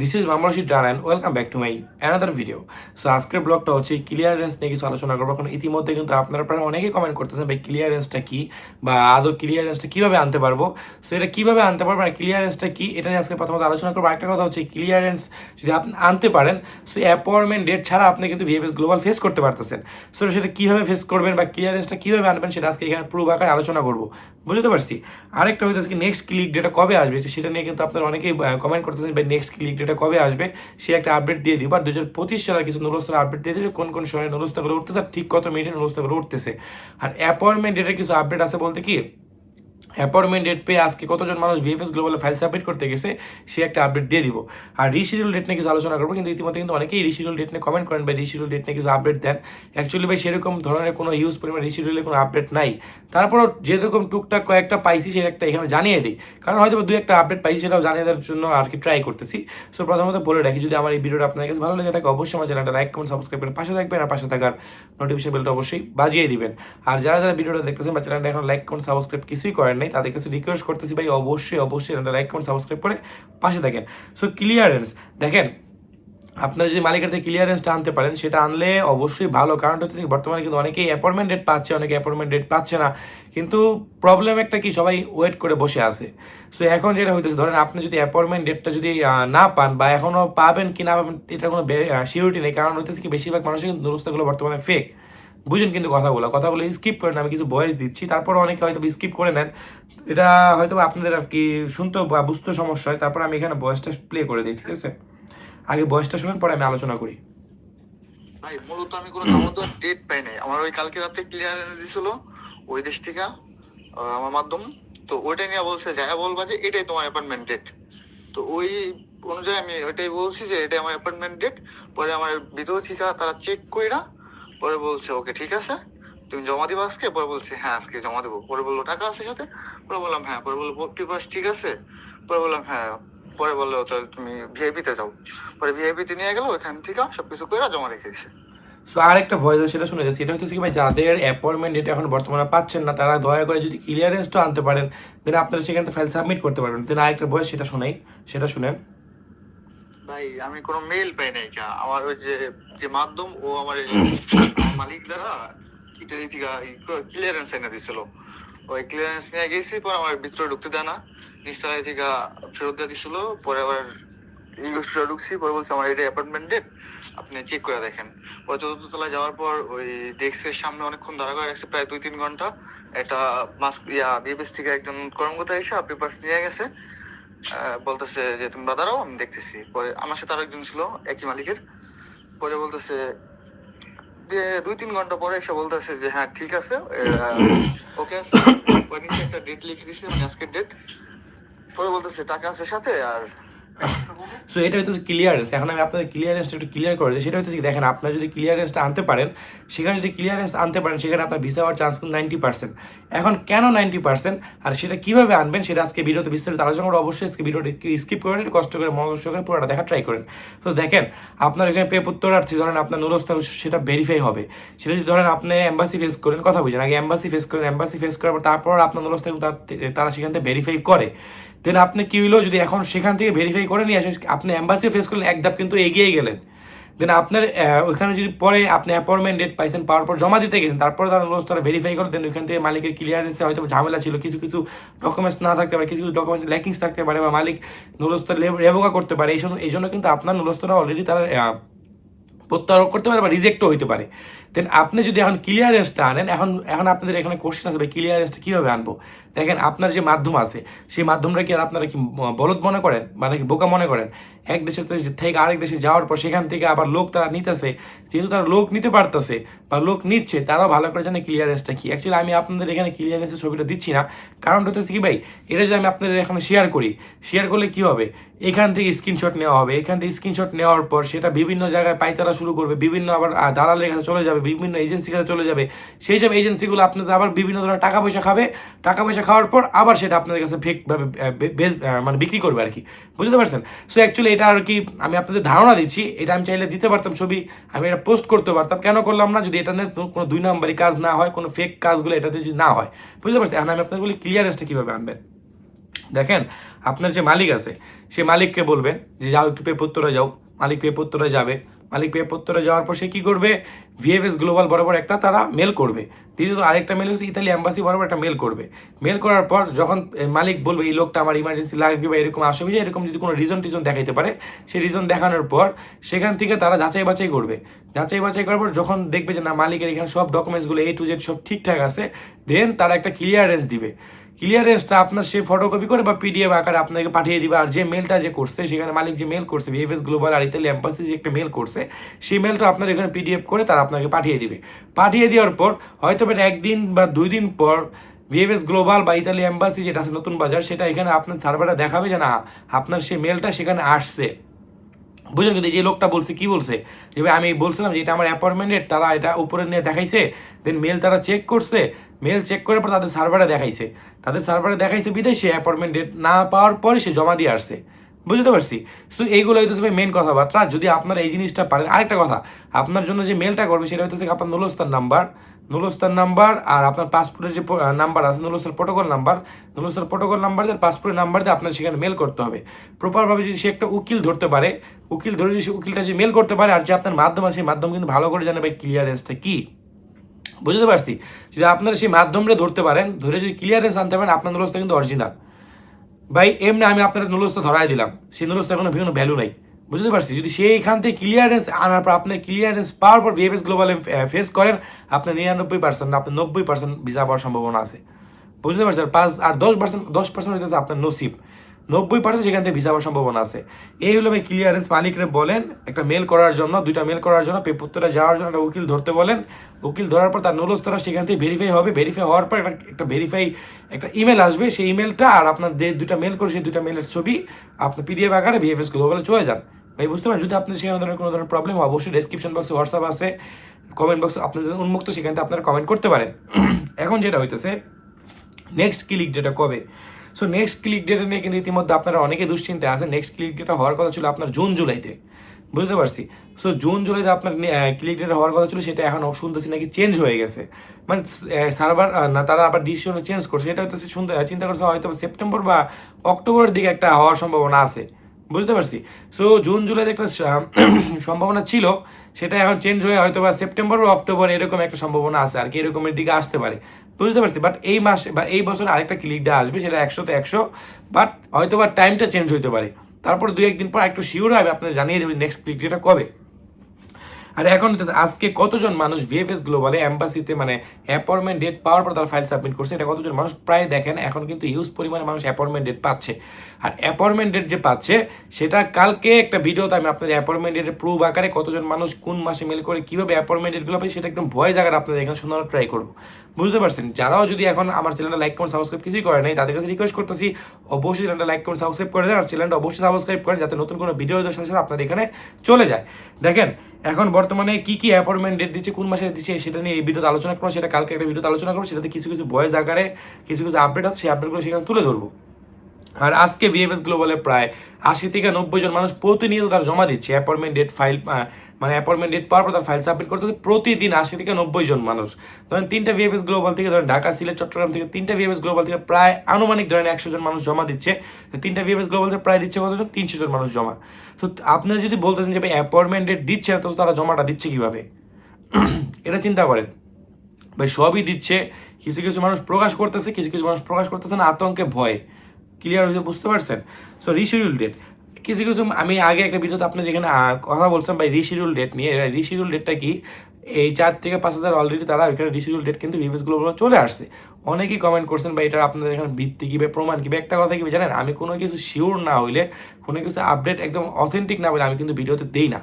this is Mama Rashid run and welcome back to my another video so আজকের ব্লগটা হচ্ছে clearance নিয়ে কিছু আলোচনা করব। এখন ইতিমধ্যে কিন্তু আপনারা প্রায় অনেকেই কমেন্ট করতেছেন, ভাই ক্লিয়ারেন্সটা কি? বা আদৌ ক্লিয়ারেন্সটা কীভাবে আনতে পারব? সো এটা কীভাবে আনতে পারব আর ক্লিয়ারেন্সটা কি? এটা নিয়ে আজকে প্রথমত আলোচনা করব। একটা কথা হচ্ছে ক্লিয়ারেন্স যদি আপনি আনতে পারেন সো অ্যাপয়েন্টমেন্ট ডেট ছাড়া আপনি কিন্তু ভিএফএস গ্লোবাল ফেস করতে পারতেছেন। সো সেটা কীভাবে ফেস করবেন বা ক্লিয়ারেন্সটা কীভাবে আনবেন, সেটা আজকে এখানে প্রুভ আকারে আলোচনা করব। বুঝতে পারছি? আরেকটা হইতেছে কি নেক্সট ক্লিক ডেটা কবে আসবে? সেটা নিয়ে কিন্তু আপনারা অনেকেই কমেন্ট করতেছেন, ভাই নেক্সট ক্লিক ডেটা কবে আসবে, সে একটা আপডেট দিয়ে দিব। আর দু হাজার পঁচিশ সালের কিছু নুরস্তার আপডেট দিয়ে দিবে, কোন কোন সময় করে উঠতেছে, আর ঠিক কত মিনিটে করে উঠতেছে। আর অ্যাপয়েন্টমেন্ট এটা কিছু আপডেট আছে বলতে কি অ্যাপয়েন্টমেন্ট ডেট পেয়ে আজকে কতজন মানুষ বিএফএস গ্লোবালে ফাইল সাবমিট করতে গেছে, সে একটা আপডেট দিয়ে দিব। আর রিশিডিউল ডেট নিয়ে কিছু আলোচনা করব, কিন্তু ইতিমধ্যে কিন্তু অনেকেই রিশিডিউল ডেট নিয়ে কমেন্ট করেন বা রিশিডিউল ডেট নিয়ে কিছু আপডেট দেন। অ্যাকচুয়ালি ভাই, সেরকম ধরনের কোনো ইউজ পরিমাণ রিশিডিউলের কোনো আপডেট নাই। তারপরও যেরকম টুকটাক কয়েকটা পাইছি সেটা একটা এখানে জানিয়ে দিই। কারণ হয়তো দু একটা আপডেট পাইছি, সেটাও জানিয়ে দেওয়ার জন্য আর কি ট্রাই করতেছি। সো প্রথমত বলে রাখি, যদি আমার এই ভিডিওটা আপনার কাছে ভালো লেগে থাকে, অবশ্যই আমার চ্যানেলটা লাইক কমেন্ট সাবস্ক্রাইব করে পাশে থাকবেন আর পাশে থাকার নোটিফিকেশন বেলটা অবশ্যই বাজিয়ে দিবেন। আর যারা যারা ভিডিওটা দেখতেছেন বা চ্যানেলটা এখন লাইক কমেন্ট সাবস্ক্রাইব কিছুই করেন নাই, তাদের কাছে রিকোয়েস্ট করতেছি, ভাই, অবশ্যই অবশ্যই লাইক কমেন্ট সাবস্ক্রাইব করে পাশে থাকেন। সো ক্লিয়ারেন্স দেখেন, আপনারা যদি মালিকের থেকে ক্লিয়ারেন্সটা আনতে পারেন, সেটা আনলে অবশ্যই ভালো। কারণ হচ্ছে বর্তমানে কিন্তু অনেকেই অ্যাপয়েন্টমেন্ট ডেট পাচ্ছে, অনেকে অ্যাপয়েন্টমেন্ট ডেট পাচ্ছে না। কিন্তু প্রবলেম একটা কি, সবাই ওয়েট করে বসে আছে। সো এখন যেটা হইতেছে, ধরেন আপনি যদি অ্যাপয়েন্টমেন্ট ডেটটা যদি না পান বা এখনও পাবেন কি না পাবেন এটা কোনো সিউরিটি নেই। কারণ হইতেছে কি, বেশিরভাগ মানুষের কিন্তু দুরস্তগুলো বর্তমানে ফেক বুঝেন কিন্তু কথাগুলো। কথাগুলো স্কিপ করেন, আমি কিছু ভয়েস দিচ্ছি, তারপর অনেকে হয়তো স্কিপ করে নেন। এটা হয়তো আপনাদের আর কি শুনতে বা বুঝতে সমস্যা হয়, তারপর আমি এখানে ভয়েসটা প্লে করে দিই, ঠিক আছে? আগে ভয়েসটা শুনেন, পরে আমি আলোচনা করি। ভাই, মূলত আমি কোনো জমাদার ডেট পাই নাই। আমার ওই কালকে রাতে ক্লিয়ারেন্স দিছিল ওই দেশ থেকে আমার মাধ্যম। তো ওইটা নিয়ে বলছে যা বলবা যে এটাই তোমার অ্যাপয়েন্টমেন্ট ডেট তো ওই অনুযায়ী আমি ওইটাই বলছি যে এটাই আমার অ্যাপয়েন্টমেন্ট ডেট পরে আমার ভিতর থেকে তারা চেক কইরা পরে বলছে, ওকে, ঠিক আছে? তুমি জমা দিবা আজকে? পরে বলছে হ্যাঁ আজকে জমা দেবো। পরে বলল, টাকা আছে সাথে? পরে বললাম হ্যাঁ। পরে বলল পেপার ঠিক আছে? পরে বললাম হ্যাঁ। পরে বলল তাহলে তুমি ভিআইপি তে যাও। পরে ভিআইপি তে নিয়ে গেলো, ওখান থেকে সবকিছু করে জমা রেখে দিছে। সো আরেকটা ভয়েস সেটা শুনে যাচ্ছি। এটা হচ্ছে কি ভাই, যাদের অ্যাপয়েন্টমেন্ট ডেট এখন বর্তমানে পাচ্ছেন না, তারা দয়া করে যদি ক্লিয়ারেন্সটা আনতে পারেন দেন আপনারা সেখান থেকে ফাইল সাবমিট করতে পারবেন। দেন আরেকটা ভয়েস সেটা শোনাই, সেটা শুনেন। ভাই আমি কোনো মেল পাই নাই আমার ওই যে যে মাধ্যম ও আমার এই মালিক দ্বারা থেকে ক্লিয়ারেন্স এনে দিছিল। ওই ক্লিয়ারেন্স নিয়ে গেছি পর আমার ভিতরে ঢুকতে দেয় না। নিচতলায় থেকে ফেরত দিয়ে দিছিল পরে আবার ইউএসটা ঢুকছি পরে বলছে আমার এটা অ্যাপার্টমেন্ট ডেট আপনি চেক করে দেখেন। পরে চতুর্থ তলায় যাওয়ার পর ওই ডেস্কের সামনে অনেকক্ষণ দাঁড়া করে রাখছে প্রায় দুই তিন ঘণ্টা। একটা মাস্ক ইয়া বিএবিএস থেকে একজন কর্মকর্তা এসে পেপার্স নিয়ে গেছে। বলতেছে যে, তোমরা দাঁড়াও, আমি দেখতেছি। পরে আমার সাথে আরেকজন ছিল, একই মালিকের। পরে বলতেছে যে, দুই তিন ঘণ্টা পরে এসে বলতেছে যে হ্যাঁ ঠিক আছে ওকে একটা ডেট লিখে দিছে মানে আজকের ডেট পরে বলতেছে, টাকা আছে সাথে, আর সো এটা হচ্ছে ক্লিয়ারেন্স এখন আমি আপনাদের ক্লিয়ারেন্সটা একটু ক্লিয়ার করে দিই। সেটা কি, দেখেন, আপনারা যদি ক্লিয়ারেন্সটা আনতে পারেন, সেখানে যদি ক্লিয়ারেন্স আনতে পারেন, সেখানে আপনার ভিসা হওয়ার চান্স কিন্তু নাইনটি পার্সেন্ট এখন কেন নাইনটি পার্সেন্ট আর সেটা কীভাবে আনবেন, সেটা আজকে ভিডিওতে বিস্তারিত আলোচনা করে অবশ্যই আজকে ভিডিওটি স্কিপ করে কষ্ট করে মনোযোগ করে পুরোটা দেখা ট্রাই করেন। তো দেখেন, আপনার এখানে পে উত্তরার্থী ধরেন আপনার নুরস্তা সেটা ভেরিফাই হবে। সেটা যদি ধরেন আপনি এম্বাসি ফেস করেন, কথা বুঝেন, আগে এম্বাসি ফেস করেন এম্বাসি ফেস করার পর তারপর আপনার নুরস্তা তারা সেখান থেকে ভেরিফাই করে। দেন আপনি কি হলো যদি এখন সেখান থেকে ভেরিফাই করে নিয়ে আসেন, আপনি অ্যাম্বাসি ফেস করলেন, এক ধাপ কিন্তু এগিয়ে গেলেন। দেন আপনার ওইখানে যদি পরে আপনি অ্যাপয়েন্টমেন্ট ডেট পাইছেন, পাওয়ার পর জমা দিতে গেছেন, তারপরে তারা অনুরোধ তারা ভেরিফাই করে দেন ওইখান থেকে মালিকের ক্লিয়ারেন্সে হয়তো ঝামেলা ছিল, কিছু কিছু ডকুমেন্টস না থাকতে পারে, কিছু কিছু ডকুমেন্টস ল্যাকিংস থাকতে পারে বা মালিক নুরস্ত রেভোকা করতে পারে, এই জন্য এই জন্য কিন্তু আপনার নুরস্তরা অলরেডি তারা প্রত্যারোপ করতে পারে বা রিজেক্টও হইতে পারে। দেন আপনি যদি এখন ক্লিয়ারেন্সটা আনেন, এখন এখন আপনাদের এখানে কোশ্চেন আসবে ক্লিয়ারেন্সটা কীভাবে আনব? দেখেন আপনার যে মাধ্যম আছে, সেই মাধ্যমটা কি আর আপনারা কি বলদ মনে করেন? মানে কি বোকা মনে করেন? এক দেশের থেকে- আরেক দেশে যাওয়ার পর সেখান থেকে আবার লোক তারা নিতেছে, যেহেতু তারা লোক নিতে পারতেছে বা লোক নিচ্ছে, তারাও ভালো করে জানে ক্লিয়ারেন্সটা কি। অ্যাকচুয়ালি আমি আপনাদের এখানে ক্লিয়ারেন্সের ছবিটা দিচ্ছি না। কারণটা হচ্ছে কি ভাই? এটা যদি আমি আপনাদের এখানে শেয়ার করি শেয়ার করলে কি হবে? এখান থেকে স্ক্রিনশট নেওয়া হবে। এখান থেকে স্ক্রিনশট নেওয়ার পর সেটা বিভিন্ন জায়গায় পাইতারা শুরু করবে, বিভিন্ন আবার দালালের কাছে চলে যাবে, বিভিন্ন এজেন্সির কাছে চলে যাবে। সেই সব এজেন্সিগুলো আপনাদের আবার বিভিন্ন ধরনের টাকা পয়সা খাবে, টাকা পয়সা খাওয়ার পর আবার সেটা আপনাদের কাছে ফেকভাবে মানে বিক্রি করবে আর কি বুঝতে পারছেন? সো অ্যাকচুয়ালি এটা আর কি আমি আপনাদের ধারণা দিচ্ছি। এটা আমি চাইলে দিতে পারতাম ছবি, আমি এটা পোস্ট করতে পারতাম। কেন করলাম না? যদি এটা নিয়ে কোনো দুই নম্বরই কাজ না হয়, কোনো ফেক কাজগুলো এটাতে যদি না হয়। বুঝতে পারছেন? আমি আপনাদের বলি ক্লিয়ারেন্সটা কীভাবে আনবেন? দেখেন, আপনার যে মালিক আছে, সে মালিককে বলবেন যে, যাও একটু পেপত্তরে যাও। মালিক পেপত্তরে যাবে। মালিক পেপত্তরে যাওয়ার পর সে কী করবে? ভিএফএস গ্লোবাল বরাবর একটা তারা মেল করবে। দ্বিতীয়ত আরেকটা মেল হচ্ছে ইতালি অ্যাম্বাসি বরাবর একটা মেল করবে। মেল করার পর যখন মালিক বলবে, এই লোকটা আমার ইমার্জেন্সি লাগবে বা এরকম অসুবিধা এরকম যদি কোনো রিজন টিজন দেখাইতে পারে, সেই রিজন দেখানোর পর সেখান থেকে তারা যাচাই বাছাই করবে। যাচাই বাছাই করার পর যখন দেখবে যে, না, মালিকের এখানে সব ডকুমেন্টসগুলো এ টু জেড সব ঠিকঠাক আছে দেন তারা একটা ক্লিয়ারেন্স দিবে। ক্লিয়ারেন্সটা আপনার সে ফটোকপি করে বা পিডিএফ আকারে আপনাকে পাঠিয়ে দিবে। আর যে মেলটা যে করছে, সেখানে মালিক যে মেল করছে ভিএফএস গ্লোবাল আর ইতালি অ্যাম্বাসি যে একটা মেল করছে, সেই মেলটা আপনার এখানে পিডিএফ করে তারা আপনাকে পাঠিয়ে দিবে। পাঠিয়ে দেওয়ার পর হয়তো একদিন বা দুই দিন পর ভিএফএস গ্লোবাল বা ইতালি অ্যাম্বাসি যেটা আছে নতুন বাজার, সেটা এখানে আপনার সার্ভারটা দেখাবে যে না, আপনার সেই মেলটা সেখানে আসছে। বুঝলেন কিন্তু যে লোকটা বলছে, কি বলছে? যে আমি বলছিলাম যে এটা আমার অ্যাপয়েন্টমেন্টের তারা এটা উপরে নিয়ে দেখাইছে দেন মেল তারা চেক করছে মেল চেক করার পর তাদের সার্ভারে দেখাইছে। তাদের সার্ভারে দেখাইছে বিদেশে অ্যাপয়েন্টমেন্ট ডেট না পাওয়ার পরে সে জমা দিয়ে আসছে। বুঝতে পারছি? সো এইগুলো হইতেছে ভাই মেন কথাবার্তা। যদি আপনারা এই জিনিসটা পারেন, আরেকটা কথা, আপনার জন্য যে মেলটা করবে সেটা হইতেছে আপনার নুলস্তার নাম্বার নুলস্তার নাম্বার আর আপনার পাসপোর্টের যে নাম্বার আছে, নুলস্তার প্রোটোকল নাম্বার নুলস্তার প্রোটোকল নাম্বার দিয়ে পাসপোর্টের নাম্বার দিয়ে আপনার সেখানে মেল করতে হবে। প্রপারভাবে যদি সে একটা উকিল ধরতে পারে, উকিল ধরে যদি সে উকিলটা যে মেল করতে পারে, আর যে আপনার মাধ্যম আছে, সেই মাধ্যম কিন্তু ভালো করে জানে ভাই ক্লিয়ারেন্সটা কী। বুঝতে পারছি? যদি আপনারা সেই মাধ্যমটা ধরতে পারেন, ধরে যদি ক্লিয়ারেন্স আনতে পারেন, আপনার নুলস্তা কিন্তু অরিজিনাল ভাই, এমনি আমি আপনার নুলস্তা ধরাই দিলাম। সেই নুলস্তা কোনো কোনো ভ্যালু নাই। বুঝতে পারছি? যদি সেইখান থেকে ক্লিয়ারেন্স আনার পর আপনি ক্লিয়ারেন্স পাওয়ার পর ভিএফএস গ্লোবাল ফেস করেন, আপনি নিরানব্বই পার্সেন্ট আপনি নব্বই পার্সেন্ট ভিসা পাওয়ার সম্ভাবনা আছে। বুঝতে পারছেন? আর পাঁচ আর দশ পার্সেন্ট দশ পার্সেন্ট হইতেছে আপনার নসিব। নব্বই পার্সেন্ট সেখান থেকে ভিসা পাওয়ার সম্ভাবনা আছে। এই হলো ভাই ক্লিয়ারেন্স মালিকরে বলেন, একটা মেল করার জন্য, দুইটা মেল করার জন্য পেপত্তরে যাওয়ার জন্য একটা উকিল ধরতে বলেন। উকিল ধরার পর তার নুলস্তরা সেখান থেকে ভেরিফাই হবে। ভেরিফাই হওয়ার পর একটা একটা ভেরিফাই একটা ইমেল আসবে। সেই ইমেলটা আর আপনার যে দুইটা মেল করে, সেই দুইটা মেলের ছবি আপনার পিডিএফ আকারে ভিএফএস গ্লোবালে চলে যান। ভাই, বুঝতে পারেন যদি আপনার সেখানে ধরনের কোনো ধরনের প্রবলেম হয়, অবশ্যই ডেসক্রিপশন বক্সে হোয়াটসঅ্যাপ আছে। কমেন্ট বক্সে আপনাদের উন্মুক্ত, সেখান আপনারা কমেন্ট করতে পারেন। এখন যেটা হইতেছে নেক্সট ক্লিক যেটা কবে? সো নেক্সট ক্লিক ডেটা নিয়ে কিন্তু ইতিমধ্যে আপনারা অনেকে দুশ্চিন্তায় আছেন। নেক্সট ক্লিক ডেটা হওয়ার কথা ছিল আপনার জুন জুলাইতে। বুঝতে পারছি? সো জুন জুলাইতে আপনার ক্লিক ডেটা হওয়ার কথা ছিল, সেটা এখন শুনতেছি নাকি চেঞ্জ হয়ে গেছে। মানে সার্ভার না, তারা আবার ডিসিশন চেঞ্জ করছে। এটা হয়তো শুনতে চিন্তা করছে, হয়তো সেপ্টেম্বর বা অক্টোবরের দিকে একটা হওয়ার সম্ভাবনা আছে। বুঝতে পারছি? সো জুন জুলাইতে একটা সম্ভাবনা ছিল। সেটা এখন চেঞ্জ হয়ে হয়তো বা সেপ্টেম্বর বা অক্টোবর এরকম একটা সম্ভাবনা আছে আর কি, এরকমের দিকে আসতে পারে। বুঝতে পারছি? বাট এই মাসে বা এই বছর আরেকটা ক্লিকটা আসবে, সেটা একশোতে একশো বাট হয়তো বা টাইমটা চেঞ্জ হতে পারে। তারপর দু একদিন পর একটু শিওর হবে, আপনাদের জানিয়ে দেবেন নেক্সট ক্লিকটা কবে। আর এখন আজকে কতজন মানুষ ভিএফএস গ্লোবালে অ্যাম্বাসিতে মানে অ্যাপয়েন্টমেন্ট ডেট পাওয়ার পর তারা ফাইল সাবমিট করছে, এটা কতজন মানুষ প্রায় দেখেন, এখন কিন্তু ইউজ পরিমাণে মানুষ অ্যাপয়েন্টমেন্ট ডেট পাচ্ছে। আর অ্যাপয়েন্টমেন্ট ডেট যে পাচ্ছে, সেটা কালকে একটা ভিডিওতে আমি আপনাদের অ্যাপয়েন্টমেন্ট ডেটের প্রুফ আকারে কতজন মানুষ কোন মাসে মেল করে কীভাবে অ্যাপয়েন্টমেন্ট ডেটগুলো পাই সেটা একদম ভয় জায়গাটা আপনাদের এখানে শোনানোর ট্রাই করব। বুঝতে পারছেন? যারাও যদি এখন আমার চ্যানেলটা লাইক কমেন্ট সাবস্ক্রাইব কিছুই করে নাই, তাদের কাছে রিকোয়েস্ট করতেছি, অবশ্যই চ্যানেলটা লাইক কমেন্ট সাবস্ক্রাইব করে দেন, আর চ্যানেলটা অবশ্যই সাবস্ক্রাইব করেন, যাতে নতুন কোনো ভিডিও সাথে সাথে আপনার এখানে চলে যায়। দেখেন এখন বর্তমানে কি কি অ্যাপয়েন্টমেন্ট ডেট দিচ্ছে, কোন মাসে দিচ্ছে, সেটা নিয়ে এই ভিডিওতে আলোচনা করব, সেটা কালকে একটা ভিডিওতে আলোচনা করব, সেটাতে কিছু কিছু বয়েস আকারে, কিছু কিছু আপডেট আছে, সেই আপডেটগুলো সেখানে তুলে ধরবো। আর আজকে ভিএফএস গ্লোবালে প্রায় আশি থেকে নব্বই জন মানুষ প্রতিনিয়ত তার জমা দিচ্ছে। অ্যাপয়েন্টমেন্ট ডেট ফাইল মানে অ্যাপয়েন্টমেন্ট ডেট পাওয়ার পর তার ফাইল সাবমিট করতেছে প্রতিদিন আশি থেকে নব্বই জন মানুষ। ধরেন তিনটা ভিএফএস গ্লোবাল থেকে ধরেন ঢাকা, সিলেট, চট্টগ্রাম থেকে তিনটা ভিএফএস গ্লোবাল থেকে প্রায় আনুমানিক ধরেন একশো জন মানুষ জমা দিচ্ছে। তিনটা ভিএফএস গ্লোবাল থেকে প্রায় দিচ্ছে কতজন? তিনশো জন মানুষ জমা। তো আপনারা যদি বলতেছেন যে অ্যাপয়েন্টমেন্ট ডেট দিচ্ছে তো তারা জমাটা দিচ্ছে কীভাবে? এটা চিন্তা করেন। ভাই সবই দিচ্ছে, কিছু কিছু মানুষ প্রকাশ করতেছে, কিছু কিছু মানুষ প্রকাশ করতেছে না, আতঙ্কে ভয়। ক্লিয়ার হয়েছে বুঝতে পারছেন? সো রিশিডিউল ডেট কিছু কিছু আমি আগে একটা ভিডিওতে আপনার আহ, কথা বলছিলাম ভাই রিশিডিউল ডেট নিয়ে। রিশিডিউল ডেটটা কি? এই চার থেকে পাঁচ হাজার অলরেডি তারা ওইখানে রিশিডিউল ডেট কিন্তু ভিভিএসগুলো চলে আসছে। অনেকেই কমেন্ট করছেন বা এটা আপনাদের এখানে ভিত্তি কি প্রমাণ কি বা একটা কথা কি বা জানেন? আমি কোনো কিছু শিওর না হইলে কোনো কিছু আপডেট একদম অথেন্টিক না হলে আমি কিন্তু ভিডিওতে দেই না।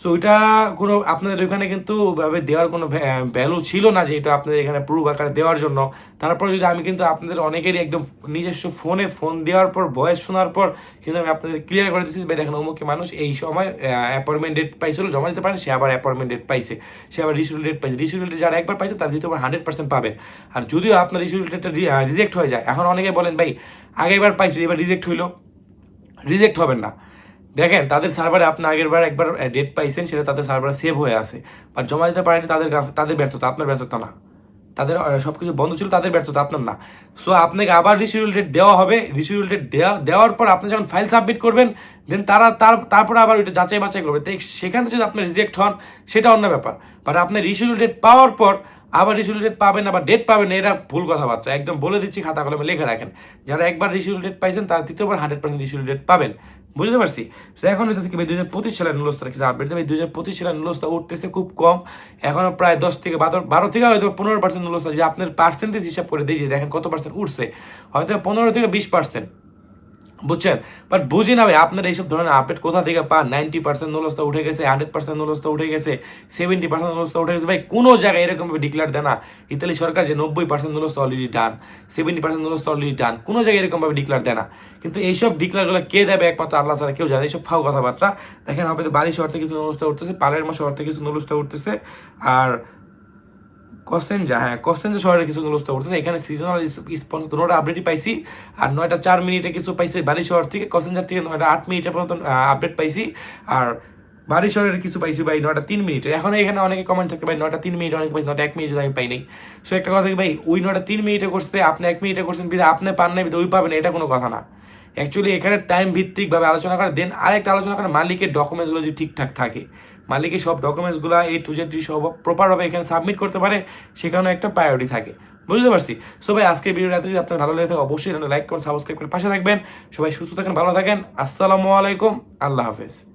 সো ওইটা কোনো, আপনাদের ওইখানে কিন্তু ভাবে দেওয়ার কোনো ভ্যালু ছিল না যে এটা আপনাদের এখানে প্রুফ আকারে দেওয়ার জন্য। তারপর যদি আমি কিন্তু আপনাদের অনেকেরই একদম নিজস্ব ফোনে ফোন দেওয়ার পর ভয়েস শোনার পর কিন্তু আমি আপনাদের ক্লিয়ার করে দিচ্ছি ভাই, দেখেন, অমুকে মানুষ এই সময় অ্যাপয়েন্টমেন্ট ডেট পাইছিল, জমা দিতে পারেন, সে আবার অ্যাপয়েন্টমেন্ট ডেট পাইছে। সে আবার রিসিউল ডেট পাইছে। রিসিউল ডেট যারা একবার পাইছে, তার দ্বিতীয়বার হান্ড্রেড পার্সেন্ট পাবেন আর যদিও আপনার রিসিউল ডেটটা রিজেক্ট হয়ে যায়, এখন অনেকে বলেন, ভাই, আগেরবার পাইছি, এবার রিজেক্ট হইল। রিজেক্ট হবেন না। দেখেন, তাদের সার্ভারে আপনি আগের বার একবার ডেট পাইছেন, সেটা তাদের সার্ভারে সেভ হয়ে আছে। বাট জমা দিতে পারেনি তাদের তাদের ব্যর্থতা, আপনার ব্যর্থতা না। তাদের সব কিছু বন্ধ ছিল, তাদের ব্যর্থতা আপনার না। সো আপনাকে আবার রিসিউল ডেট দেওয়া হবে। রিসিউল ডেট দেওয়া দেওয়ার পর আপনি যখন ফাইল সাবমিট করবেন দেন তারা তার, তারপরে আবার ওইটা যাচাই বাছাই করবে। তাই সেখান যদি আপনি রিজেক্ট হন, সেটা অন্য ব্যাপার। বাট আপনি রিসিউল ডেট পাওয়ার পর আবার রিসিউল ডেট পাবেন, আবার ডেট পাবেন, এটা ভুল কথাবার্তা। একদম বলে দিচ্ছি, খাতা কলমে লিখে রাখেন। যারা একবার রিসিউল ডেট পাইছেন, তারা দ্বিতীয়বার হান্ড্রেড পার্সেন্ট রিসিউল ডেট পাবেন। বুঝতে পারছি? তো এখন হইতেছে কি ভাই, দুই হাজার পঁচিশ সালের নুলস্তা কিছু আপডেট দেবে দুই হাজার পঁচিশ সালের নুলস্তা উঠতেছে খুব কম। এখনও প্রায় দশ থেকে বারো বারো থেকে হয়তো পনেরো পার্সেন্ট নুলস্তা যে আপনার পার্সেন্টেজ হিসাব করে দিয়েছে দেখেন কত পার্সেন্ট উঠছে। হয়তো পনেরো থেকে বিশ পার্সেন্ট বুঝছেন? বাট বুঝি না ভাই, আপনারা এইসব ধরনের আপডেট কোথা থেকে পান? নাইনটি পার্সেন্ট নুলস্তা উঠে গেছে হান্ড্রেড পার্সেন্ট নুলস্তা উঠে গেছে সেভেন্টি পার্সেন্ট নুলস্তা উঠে গেছে ভাই, কোনো জায়গায় এরকমভাবে ডিক্লেয়ার দেয় না। ইতালি সরকার যে নব্বই পার্সেন্ট নুলস্তা অলরেডি ডান সেভেন্টি পার্সেন্ট নুলস্তা অলরেডি ডান কোনো জায়গায় এরকমভাবে ডিক্লেয়ার দেয় না। কিন্তু এইসব ডিক্লেয়ারগুলো কে দেবে একমাত্র আল্লাহ ছাড়া কেউ জানে, এইসব ফাও কথাবার্তা। দেখেন হবে বাড়ি শহর থেকে কিছু নুলস্তা উঠতেছে পালেরমো শহর থেকে কিছু নুলস্তা উঠতেছে, আর কস্তেঞ্জা হ্যাঁ কস্তেঞ্জা শহরে কিছু নুলস্তা উঠতেছে এখানে সিজনাল স্পন্সর দুটোটা আপডেটই পাইছি, আর নয়টা চার মিনিটে কিছু পাইছি বাড়ি শহর থেকে কস্তেঞ্জার থেকে নয়টা আট মিনিটের পর্যন্ত আপডেট পাইছি, আর বাড়ি শহরের কিছু পাইছি ভাই নয়টা তিন মিনিটের এখন এখানে অনেকে কমেন্ট থাকে, ভাই, নয়টা তিন মিনিট অনেকে পাইছি, নয়টা এক মিনিট আমি পাই নাই সো একটা কথা ভাই, ওই নয়টা তিন মিনিটে করছে, আপনি এক মিনিটে করছেন বিধে আপনি পান নাই ওই পাবেন, এটা কোনো কথা না। অ্যাকচুয়ালি এখানে টাইম ভিত্তিকভাবে আলোচনা করে দেন আরেকটা আলোচনা করে মালিকের ডকুমেন্টসগুলো যদি ঠিকঠাক থাকে। মালিকের সব ডকুমেন্টসগুলো এই টু জেড সব প্রপারভাবে এখানে সাবমিট করতে পারে সেখানে একটা প্রায়োরিটি থাকে। বুঝতে পারছি? সো ভাই, আজকের ভিডিওটা যদি আপনার ভালো লেগে থাকে, অবশ্যই লাইক করুন সাবস্ক্রাইব করে পাশে থাকবেন। সবাই সুস্থ থাকেন, ভালো থাকেন। আসসালামু আলাইকুম, আল্লাহ হাফেজ।